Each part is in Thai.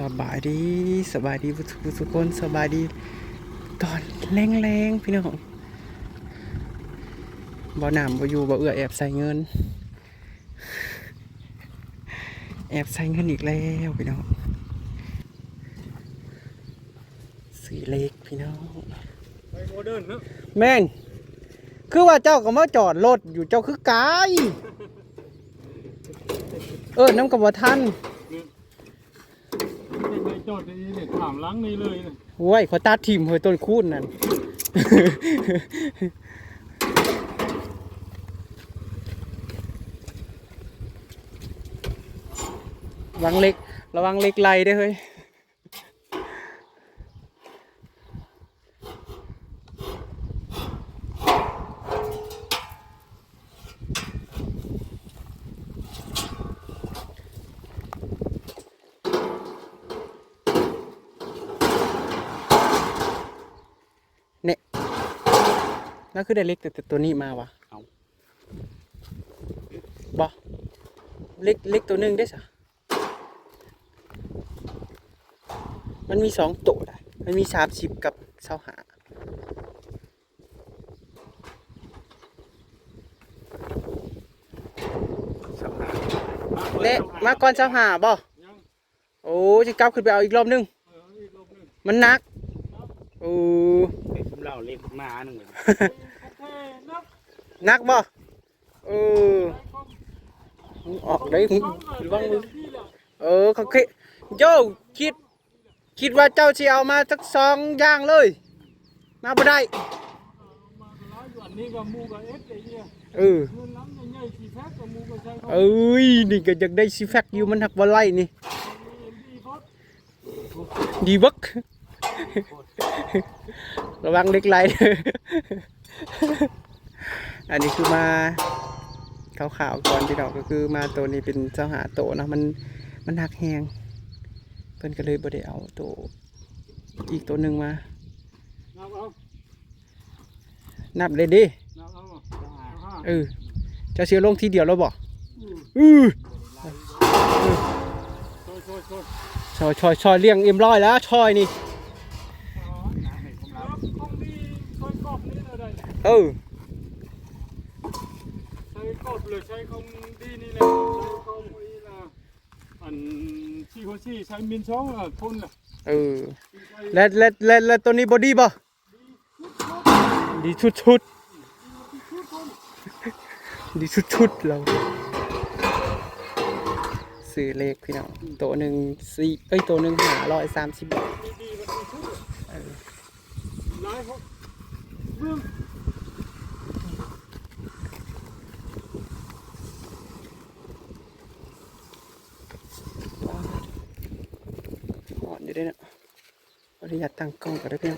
สบายดีสบายดีทุกทุกคนสบายดีตอนแรงแรงๆพี่น้องบ่หนามบ่อยู่บ่เอื้อแอบใส่เงิน แอบใส่เงินอีกแล้วพี่น้องสีเล็กพี่น้องไปโมเดิร์นเนอะแม่งคือว่าเจ้าก็มาจอดรถอยู่เจ้าคือกายเออน้ำกับว่าท่านไม่ไป จอดนี่เนี่ยถามล้างนี่เลยนี่ยโว้ยขอตัดทีมเฮ้ยต้นคูนนั่น ระวังเล็ก ระวังเล็กไหลเด้อเฮ้ย คือได้เล็กแต่ตัวนี้มาวะเอาบอเล็กเล็กตัวหนึ่งได้สะมันมีสองตัวได้มันมีสามสิบกับเสาหาเละมาก่อนเสาหาบ่ยังโอ้จะกลับขึ้นไปเอาอีกรอบหนึงเอออีกรอบหนึง มันหนัก โอ้เป็นผมเล่าเล็กมาหนึ่งเลยโอเคนับห นักบ่เออออกได้บ้าเออเขาคิดโยคิด คิดว่าเจ้าสิเอามาสักสองอย่างเลย มาบ่ได้เออเอ้ยนี่ก็จะได้ซีแฟกอยู่มันหักบอลไล่นี่ดีบักระวังเล็กไหล อันนี้คือมาขาวๆก่อนพี่น้องก็คือมาตัวนี้เป็นเจ้าหาโตเนาะมันมันหักแหงเพิ่นก็เลยบ่ได้เอาตัวอีกตัวหนึ่งมา นับเอานับเลยดินับเอาห้าเออเจะเสียลงทีเดียวแล้วบ่อืมอือโชยโชยโชยชอยชอยชอยเลี้ยงเอ็มร้อยแล้วชอยนี่อ๋อแล้วคงดีคอยกอบนี่อะไรเออใช้กบเลยใช้ของดีนี่แหละใช้ของอีละอันชีโคชีใช้มินช่องอะทนอะเออและและและและตัวนี้บอดี้บ่ดีชุดชุดดีชุดชุดเราซื้อเลขพี่น้องตัวหนึ่งสี่เอ้ยตัวหนึ่งหาร้อยสามสิบบาทดีดีมันดีชุดหลายเขาเรื่อง อ่อนอยู่ด้วยเนะขออนุ ญาตตั้งกล้องก่อนได้เพียง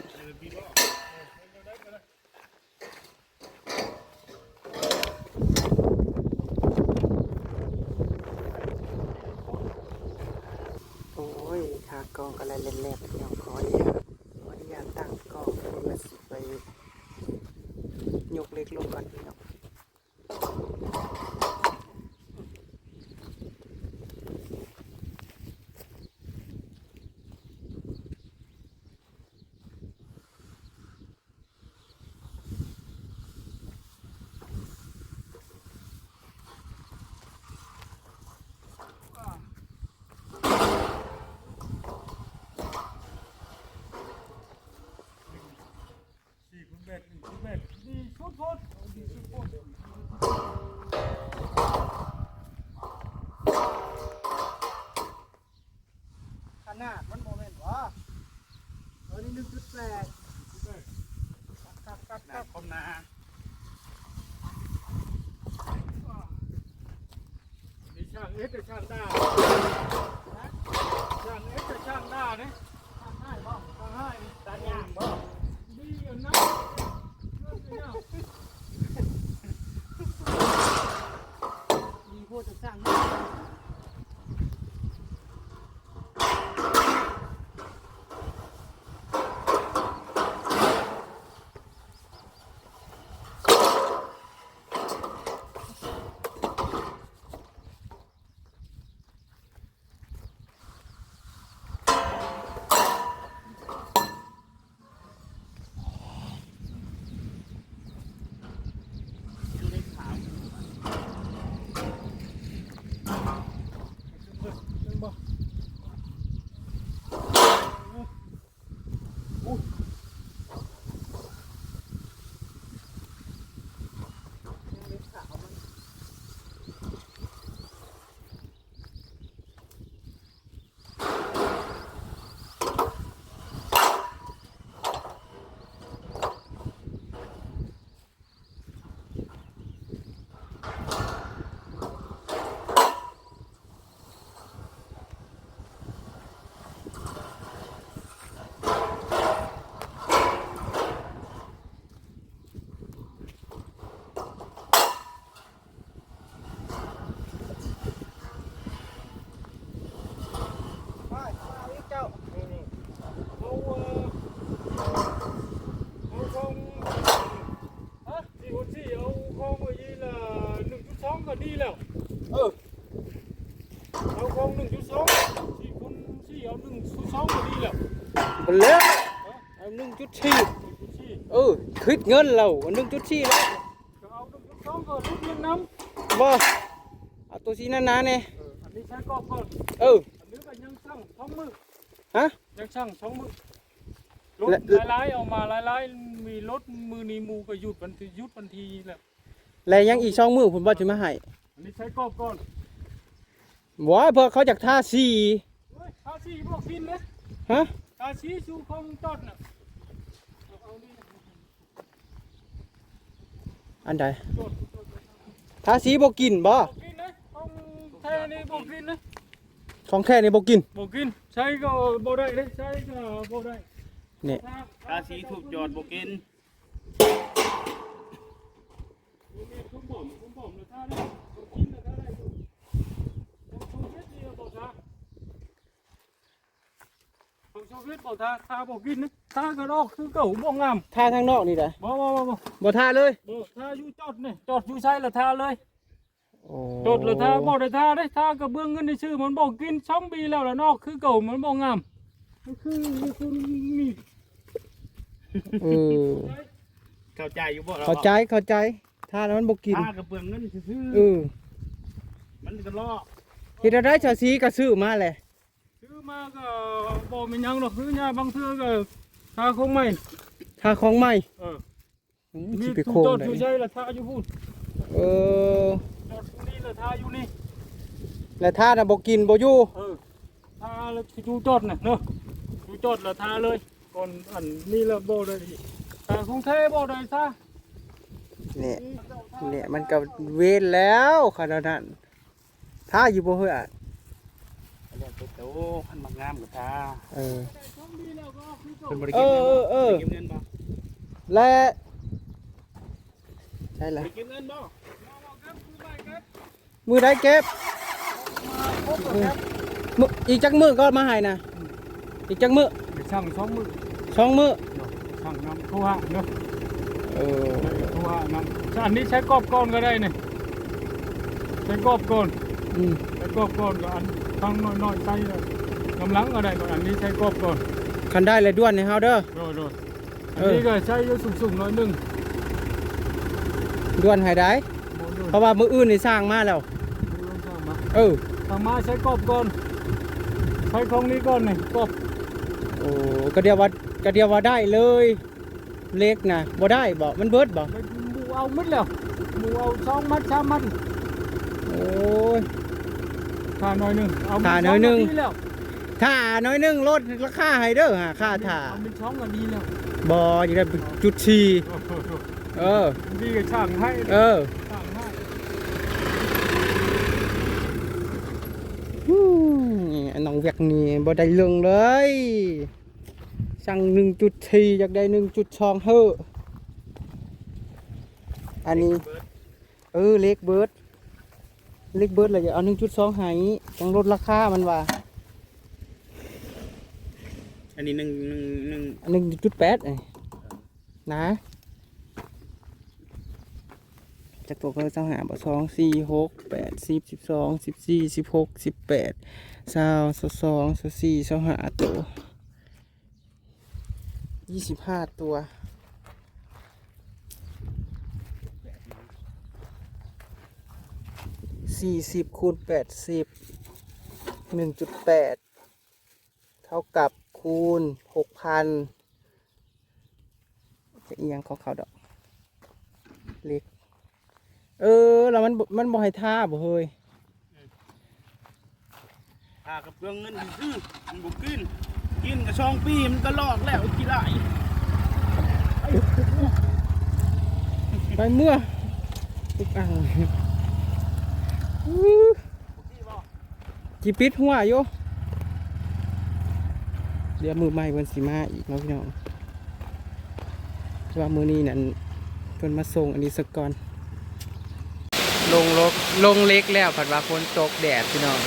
โอ้ยขากล้องก็เลยเล่นๆพี่น้องขออนุญาตขออนุญาตตั้งกล้องเพื่อมาสิไปยกเล็กลงก่อนพี่น้อง สี่คุณแม่หนึ่งคุณแม่ดีชุดโคตรดีชุดโคตร ขนาดมันโมเมนต์วะเออนี่หนึ่งจุดแปดครับครับครับคมนะดีช่างเอสกับช่างด้าช่างเอสกับช่างด้าเนี่ย บ่แล้วเอาหนึ่งจุดสี่จุดสี่เออคิดเงินเราหนึ่งจุดสี่แล้วก็เอาหนึ่งจุดสองก่อนลุกยังน้ำบ่เอาตัวสีหนาๆเนี่ยเอออันนี้ใช้กรอบก่อนเอออันนี้ก็ยังช่างสองมือฮะยังช่างสองมือรถและหลายๆเอามาหลายๆมีรถมือนีมูก็หยุดบันทีหยุดบันทีแหละแล้วยังอีกช่องมือผมบ่จะมาให้อันนี้ใช้กรอบก่อนบ่เพอเขาจากท่าสีเฮ้ยทาสีบอกกินนะฮะ ทาสีชูคงจอดน่ะเอาเอานี่นะอันใดจอดจอดจอดท่าสีบ่กินบ่บอกกินนะคงแท้นี่บอกกินนะของแค่นี้บ่กินบอกกินใช้ก็บ่ได้เลยใช้ก็บ่ได้เนี่ยทาสีถูกจอดบ่กินคุ้มผมคุ้มผมเลยถ้าได้บอกกินเลยถ้าได้ของโซเวียตนี่บอกท่า ของโซเวียตบอกท่าท่าบอกกินนะท่าก็ดอกคือเก่าบ่งามท่าทางนอกนี่ได้บ่บ่บ่บ่บ่ท่าเลยบ่ท่าอยู่จอดนี่จอดอยู่ใช้ละท่าเลยโอ้จอดละท่าบ่ได้ท่าได้ท่าก็เบื้องเงินในชื่อมันบอกกินช่องปีแล้วละนอกคือเก่ามันบ่งามมันคือมันคือนี่เออเข้าใจอยู่บ่รเข้าใจเข้าใจท่าแล้วมันบ่กินทากระเบื้องเงินซื่อเออๆมันก็ล่อเฮ็ดอะไรชาวสีก็ซื้อมาแหละซื้อ มาก็บ่มีหยังหรอกซื้อยาบางเทื่อก็ท่าคงไม่ท่าของใหม่เอออืมมีสิไปถูโค้งจอดได้อยู่ใช่ละท่าอยู่พูดเออจอดอยู่นี่ละท่าอยู่นี่แล้วท่าน่ะบ่กินบ่อยู่เออท่าละอยู่จอดน่ะเนาะอยู่จอดละท่าเลยก่อนอันนี้ละบ่ได้อีกท่าคงแท้บ่ได้ซะเนี่ยเนี่ยมันก็เวรแล้วขนาดนั้นท่าอยู่บ่เฮ้ยอะ แล้วไปโตคันมางามกับทาเออช่องนี้แล้วก็คือเก่าเพิ่นบ่ได้เอเก็บอเงินเอบ่อเออเก็บเงินบ่และใช่บ่ละได้เก็บเงินบ่มือได้เก็บมืออีกจักมือก็มาให้นะอีกจักมือไปช่างสองมือสองมือช่างน้ำทั่วเนาะเออทั่วน้ำอันนี้ใช้กรอบก้อนก็ได้นี่ใช้กรอบก้อนอืม ใช้กรอบก้อนก็อัน ทั้งน้อยๆใช้เลยกำลังก็ได้ก็อันนี้ใช้กรอบก้อนคันได้เลยด้วนให้เฮาเด้อโดยโดยอัเอนอนี้ก็ใช้อยู่สูงๆหน่อยหนึงด้วนให้ได้โมดูเพราะว่ามืออื่นนี่สร้างมาแล้วลองช่างมาเออทางมาใช้กรอบก้อนใช้ของนี้ก้อนนี่กรอบโอ้ก็เดียวว่าก็เดียวว่าได้เลย เล็กนะบ่ได้บ่มันเบิดบ่แล้วหมูเอาหมดแล้วหมูเอาสองมัดสามมัดโอ้ย ค่าหน่อยหนึงเอาค่าหน่อยหนึ่งดีแล้วถ้าน้อยหนึงลดราคาให้เด้อฮะค่าถ้าเอาเป็นช่องก็ดีแล้วบ่อยู่ได้จุดชีเออ ดีกับช่างให้เออช่างให้ฮู้นี่น้องเวียกนี่บ่ได้เรื่องเลยสั่ง1.4อยากได้1.2เฮ้ออันนี้ เออเล็กเบิร์ด เล็กเบิร์ดเลยเอา1.2ให้ต้องลดราคามันว่าอันนี้หนึ่งหนึ่งหนึ่งอัน1.8นี่นะจากตัวก็เจ้าหาบ่สองสี่หกแปดสิบสิบสองสิบสี่สิบหกสิบแปดสาวสสองสสี่สหาตัวยี่สิบห้าตัว สี่สิบคูณแปดสิบหนึ่งจุดแปดเท่ากับคูณหกพันจะเอียงของเขาดอกเล็ก เออ แล้วมันบ่มันบ่ให้ท่าบ่เฮ้ยทากระเบื้องเงินซื่อๆมันบ่กิน กินก็ช่องปีมันก็ลอกแล้วกี่หลายไปเมื่อทุกอ่าง จีปิดหัวอยู่เดี๋ยวมือใหม่เพิ่นสิมาอีกเนาะพี่น้องแต่ว่ามือนี้นั่นเพิ่นมาส่งอันนี้สักก่อน ลงลกลงเล็กแล้วผัดว่าฝนตกแดดพี่น้อง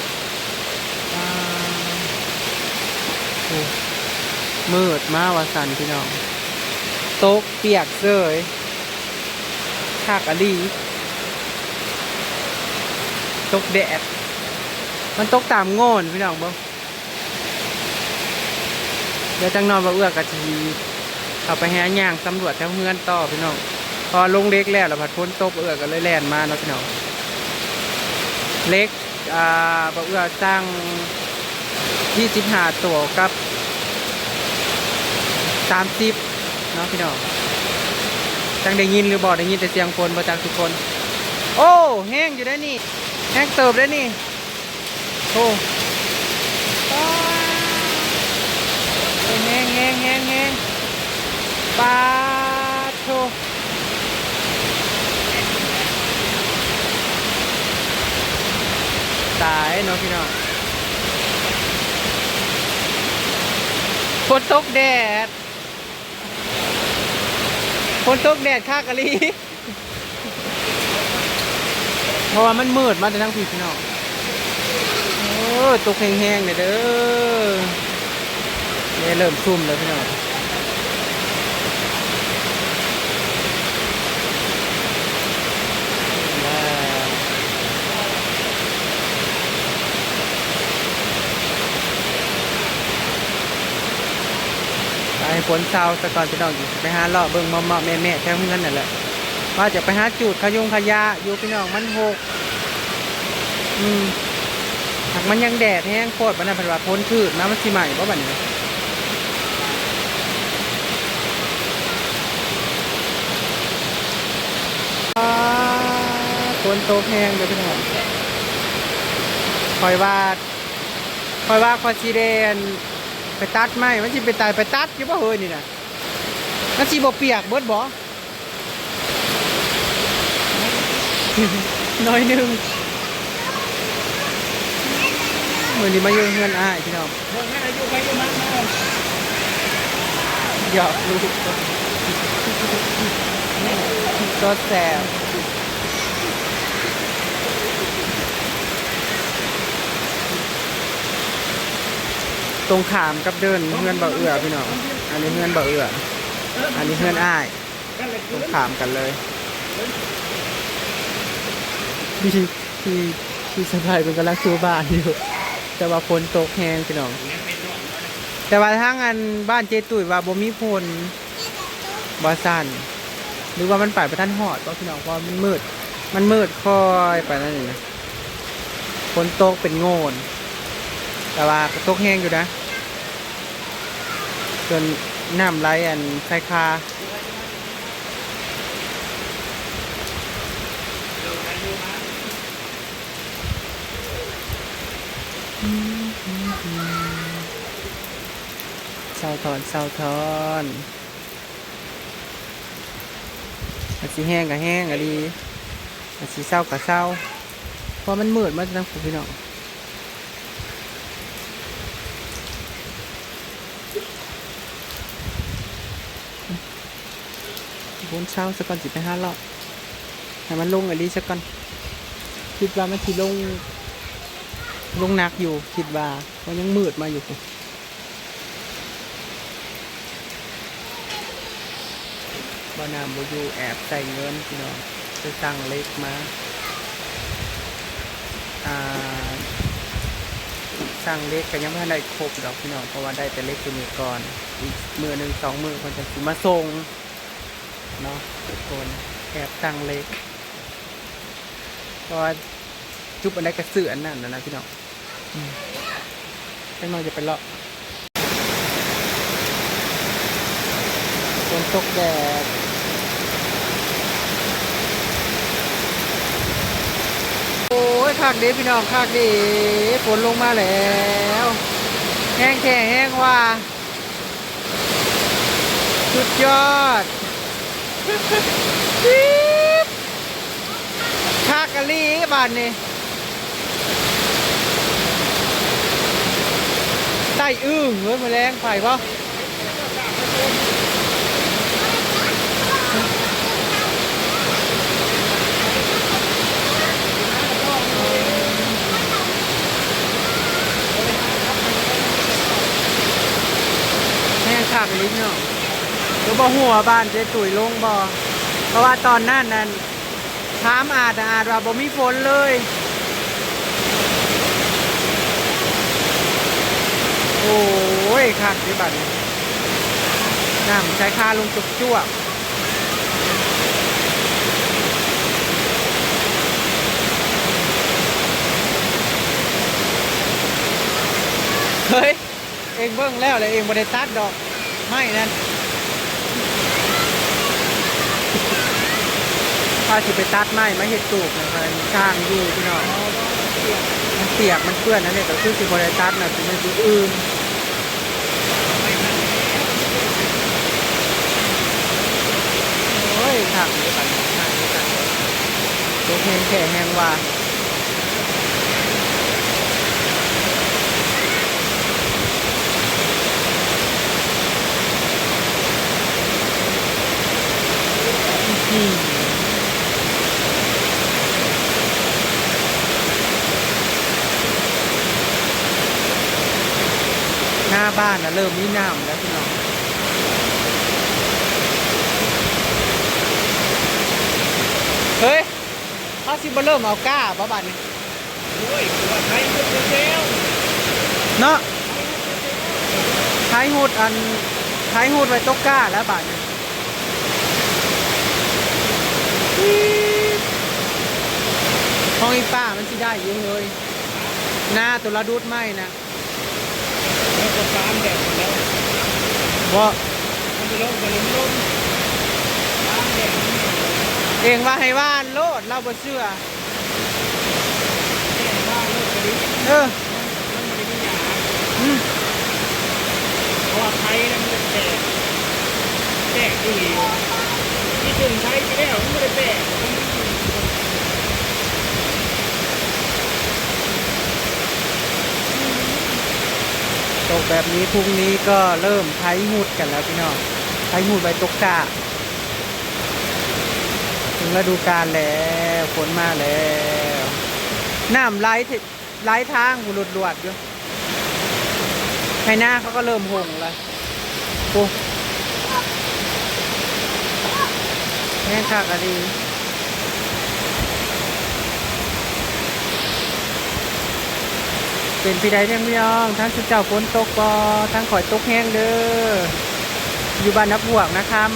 ว้าวโอ้มืดมาว่าสันพี่น้อง ตกเปียกเสยคากอะลี ตกแดด มันตกตามโง่นพี่น้องบ่งเดี๋ยวจังนอนบ่าเอื้อกะทีเอาไปหาย่างตำรวจแถวเฮือนต่อพี่น้อง พอลงเล็กแล้วแล้วผัดพ้นตกเอื้อก็เลยแล่นมาเนาะพี่น้อง เล็กอ่าบ่เอื้อจ้างยี่สิบห้าตัวกับสามสิบเนาะพี่น้องจังได้ยินหรือบ่ได้ยินแต่เสียงคนบ่จากทุกคน โอ้แห้งอยู่ได้นี่ แห้งเติบได้นี่โอ้ป๊าดแห้งแงแงแงปลาโชตายเนาะพี่น้องฝนตกแดดฝนตกแดดค่ากะลี เพราะว่ามันมืดมาแต่ทั้งพี่พี่น้องโอ้ตกแห้งๆเนี่ยเด้อเนี่ยเริ่มซุ่มแล้วพี่น้องไปฝนเศร้าสะก่อนพี่น้องอยู่ไปหาเลาะเบิ่งมอมๆแม่ๆแถวเงินนั่นแหละ ว่าจะไปหาจูดขยุงขยะอยู่พี่น้องมันหกอืมหากมันยังแดดแห้งโคตรมันน่ะเป็นว่าพ้นชืดนะมันสิใหม่เพราะแบบนี้ฝนตกแห้งเดี๋ยพี่น้องคอยว่าคอยว่าคอยซีเดนไปตัดไหมมันสิไปตายไปตัดอยี่บ่เฮ้ยนี่นะมันสิบ่เปียกเบิดบ่ น้อยหนึงเหมือนนี้มาอยู่เงินอ้ายพี่น้องเรื่องให้อายุไปอยู่มันมาหยอกลูกก็แสบตรงขามกับเดินเพื่อนบ่าเอือพี่น้อง อันนี้เพื่อนบ่าเอือ อันนี้เพื่อนอ้าย ตรงขามกันเลย ที่ที่ที่สบายเป็นกำลังชูบ้านอยู่ แต่ว่าฝนตกแห้งพี่น้อง แต่ว่าทางอันบ้านเจตุยว่าบ่มีฝนบ่สั่นหรือว่ามันไปประทันหอดก็พี่น้องเพราะมันมืด มันมืดค่อยไปนั่นเองนะฝนตกเป็นโงน แต่ว่าตกแห้งอยู่นะ จนน้ำไหลอันใส่คา เศร้าทอนเศร้าทอนอาสีแห้งกับแห้งอะดีอาสีเศร้ากับเศร้าเพราะมันมืดมาทั้งพี่น้องบนเช้าสักก่อนสิไปห้ารอบให้มันลงอะดีสักก่อน คิดว่ามันทีลง ลงหนักอยู่คิดว่ามันยังมืดมาอยู่บานามบอยูแอบใส่เงินพี่น้องไปสั่งเล็กมาอ่าสั่งเล็กก็ยังไม่ได้ครบดอกพี่น้องเพราะว่าได้แต่เล็กตัวนี้ก่อนอีกมือหนึ่งสองมือคนจะมาส่งเนาะทุกคนแอบสั่งเล็กเพราะว่าจุบอันใดกระเสืออันนั่นนะพี่น้อง อืมให้น้อยจะไปเลาะฝนตกแดดโอ้ยคากดีพี่น้องคากดีฝนลงมาแล้ว แห้งแค่แห้งว่า สุดยอดปิ๊บคากกะลีบ้านนี่ ไต้อึ้งเฮ้ยแมาแรงไผ่ปะแห้งคากกะลีเนาะก็บ่หัวบ้านเจ๊ตุ๋ยลงบ่เพราะว่าตอนนั้นนั้นถามอาจน่ะอาจว่าบ่มีฝนเลย โอ้ยคักที่บัดนี้น้ำใช้ค่าลงจุกจ้วกเฮ้ย เองเบิ่งแล้วเลยเองบ่ได้ตัดดอก ไม่นั่นถ้าสิไปตัดไม้มาเฮ็ดตูกนะครับข้างอยู่พี่น้องมันเปียกมันเปื้อนนั่นเนี่ยก็คือสิบ่ได้ตัดน่ะสิมันสิอื่น โอ้ยถักเลยกันถักเลยกันตัว แหงแข่แหงว่าอืมหน้าบ้านนะเริ่มมีน้ำแล้วพี่น้อง เฮ้ยเขา สิบ่เริ่มเอาก้าบ่บัดนี้โอ้ยตัวไทยหมดแล้วเนาะใช้หูดอันใช้หูดไว้ตกก้าแล้วบัดนี้อี๊ดของอีป้ามันสิได้อยังเลยหน้าตัวละดูดไหมนะแล้วก็ฟาร์มแบบแล้วบ่มันจะลงไปลงลงฟาร์มแบบนี้ เองว่าให้ว่านโลดเราบ่เชื่อแค่ว่าเลิกไปดิเออมันไม่ได้มีหยาอืมเพราะว่าไทยนั้นมันจะแตกแตกที่เหลวที่ถึงไทยไปแล้วมันไม่ได้แตกมันตกแบบนี้พรุ่งนี้ก็เริ่มไถหูดกันแล้วพี่น้องไถหูดไว้ตกกา ถึงฤดูกาลแล้วฝนมาแล้วน้ำไหลทิไหลทางหูหลุดหลวดอยู่ให้หน้าเขาก็เริ่มหงแล้วโอ้แม่งคักอะดีเป็นพี่ใดเนี่ยพี่น้อง ทั้งชุดเจ้าฝนตกบอทั้งข่อยตกแห้งเด้ออยู่บ้านนับหวกนะครับ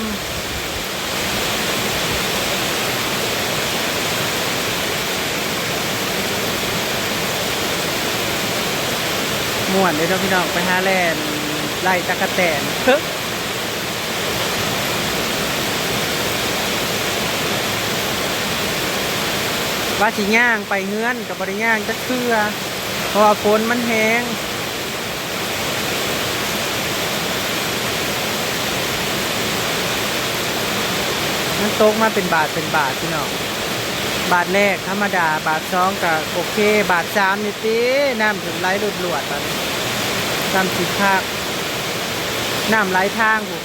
ม่วนเลยเนาะพี่น้องไปหาแลนไล่ตะกะแตนเฮ้ยว่าสิย่างไปเฮือนกับบริย่างจะเคือเพราะว่าฝนมันแห้งมันตกมาเป็นบาทเป็นบาทพี่น้อง บาทแรกธรรมดา บาทสองก็โอเค บาทสามนี่ตีน้ำถึงไหลหลุดหลวดตอนนี้น้ำสิภาคน้ำไหลทางกู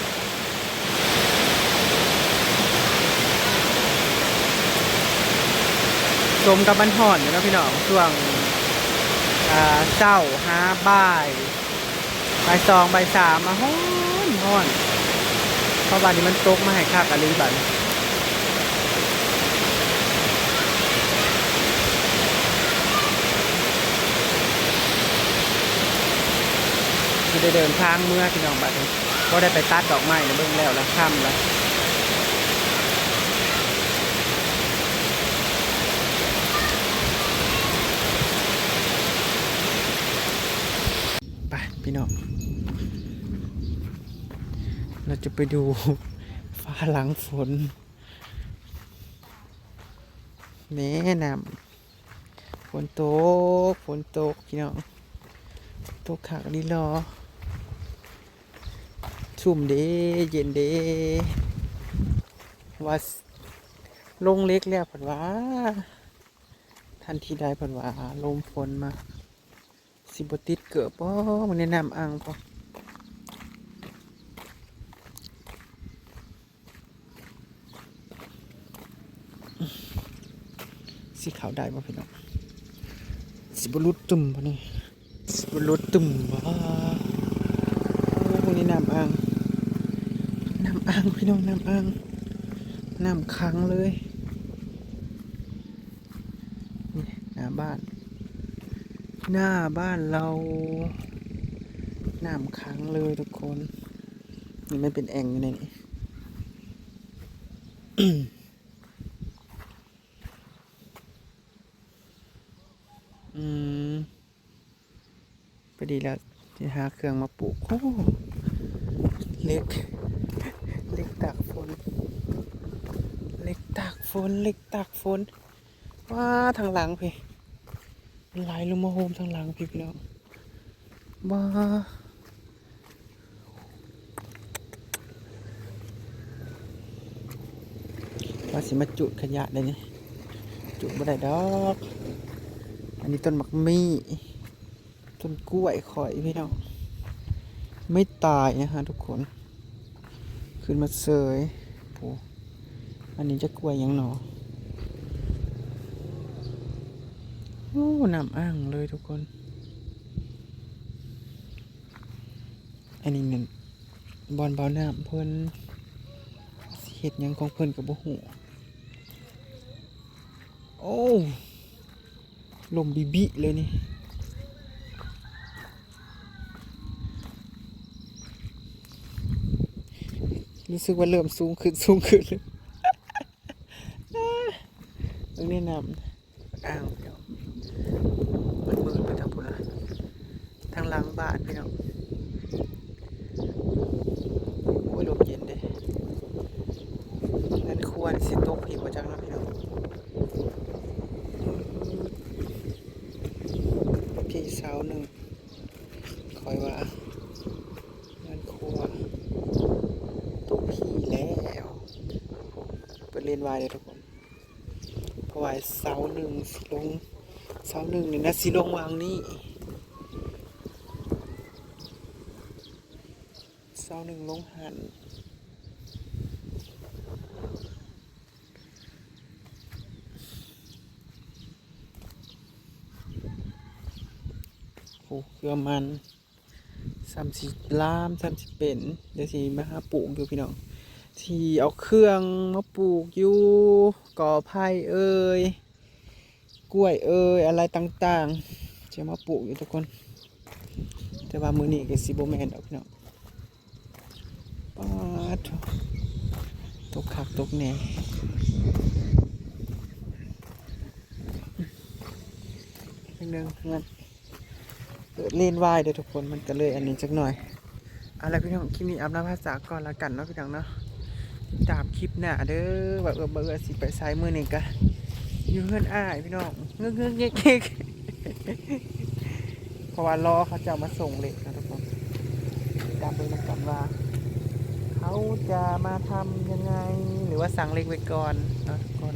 สมกับมันห่อนอยู่นะพี่น้องช่วงเศร้าหาบ่ายบ่ายสองบ่ายสามมาห้อนห้อนเพราะบานนี้มันตกมาให้คักะไรบัน ได้เดินทางเมื่อพี่น้องบัดนี้ก็ได้ไปตัดดอกไม้ในเบื้องแล้วแล้วค่ำแล้วไปพี่น้องเราจะไปดูฟ้าหลังฝนแม่นำฝนตกฝนตกพี่น้องตกขากนี่รอ ชุ่มเดเย็นเดว่าลงเล็กแล้วผัดว่าทันทีใดผัดว่าลมฝนมา สิบติดเกิดป้อมันแนะนำอังพอสีขาวได้ป่ะพี่น้องสิบรุดตุ่มปะนี่สิบรุดตุ่มว้าโอ้พวกนี้น้ำอ่าง น้ำอ่างพี่น้องน้ำอ่างน้ำขังเลยนี่หน้าบ้าน หน้าบ้านเราน้ำขังเลยทุกคนนี่มันเป็นแอ่งอยู่ในนี้อืมพอดีแล้วจะหาเครื่องมาปลูกโอ้เล็ก เล็กตากฝน เล็กตากฝน เล็กตากฝน ว้าทางหลังพี่มันไหลลงมาโฮมทางหลังพี่พี่น้องว้าว่าสิมาจุดขยะได้นี่จุดบ่ได้ดอก อันนี้ต้นมักมี่ ต้นกล้วยข่อยพี่น้อง ไม่ตายนะฮะทุกคน ขึ้นมาเสยโอ้อันนี้จะกล้วยังหนอโอ้น้ำอ่างเลยทุกคน อันนี้เนี่ยบอลเบาน้ำเพิ่นเห็ดยังของเพิ่นกับบ่หูโอ้ลมบิบิเลยนี่ รู้สึกว่าเริ่มสูงขึ้นสูงขึ้นเลยตรงนี้นำอ้าวเดี๋ยวมันมืดไปทางพุนละทางหลังบ้านพี่น้องโอ้ยลมเย็นเด้นั่นควรสิตกพี่บ่จังนะพี่น้องพี่สาวหนึ่งคอยว่านั่นควร ตุกผีแล้วเปิดเล่น วายเลยทุกคนเพราะว่าเสาหนึ่งสิลงเสาหนึ่งนี่นะสิลงวางนี่เสาหนึ่งลงหันโอ้เครือมันสามสิบลามสามสิบเป็นเดี๋ยวสิมาหาปลูกอยู่พี่น้อง ที่เอาเครื่องมาปลูกอยู่ก่อไผ่เอ่ยกล้วยเอ่ยอะไรต่างๆ จะมาปลูกอยู่ทุกคน แต่ว่ามือนี้ก็สิบแมนดอกพี่น้องปาดตกคักตกแหน่เรื่องเงินเปิดเล่นวายเด้ทุกคนมันก็เลยอันนี้จักหน่อยเอาละพี่น้องคลิปนี้อัพน้ำภาษาก่อนละกันเนาะพี่น้องเนาะ ตามคลิปหน้าเด้อแบบเออเบอร์สิไปซ้ายมือนี่กะอยู่เพื่อนอ้ายพี่น้องเงื้อเงื้อเงี้ยเพราะว่ารอเขาจะมาส่งเหล็กนะทุกคนตามไปนะกันว่า เขาจะมาทำยังไง หรือว่าสั่งเหล็กไว้ก่อนนะทุกคน